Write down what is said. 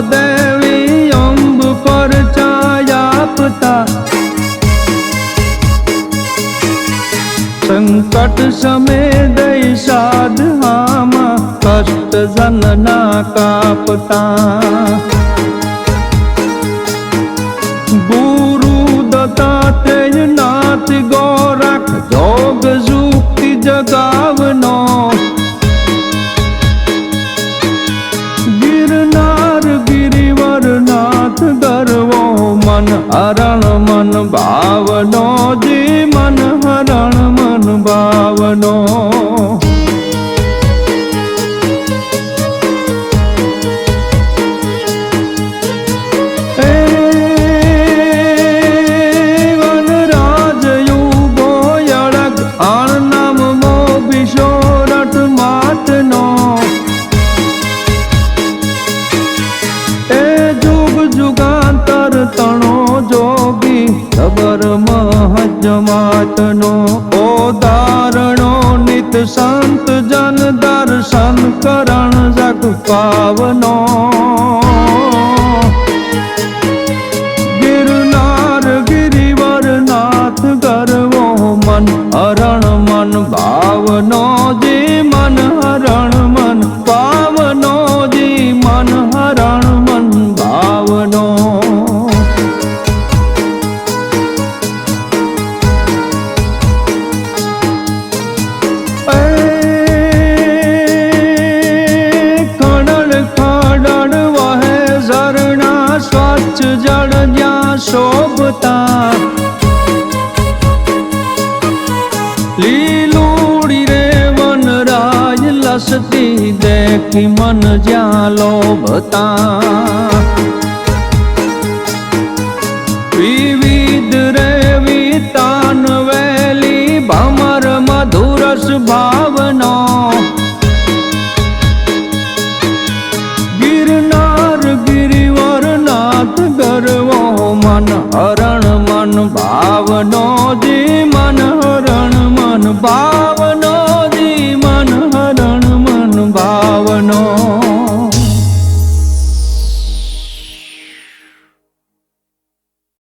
संकट म्ब परचयापता सङ्कट समे दै साधना कापता। गु दे હરણ મન ભાવનો જી મન હરણ મન ભાવનો. વનરાજ યુગો આણ નામ મો ખબર મહજમાતનો ઓ ધારણો નિત સંત જન દર્શન કરણ જગ પાવનો. ગિરનાર ગિરિવર નાથ ગરવો મન હરણ મન ભાવનો. લસતી દેખી મન જ્યાં લોભતા વિવિધ રે વિતાન વેલી ભમર મધુરસ ભાવનો. ગિરનાર ગિરિવર નાથ ગરવો મન હરણ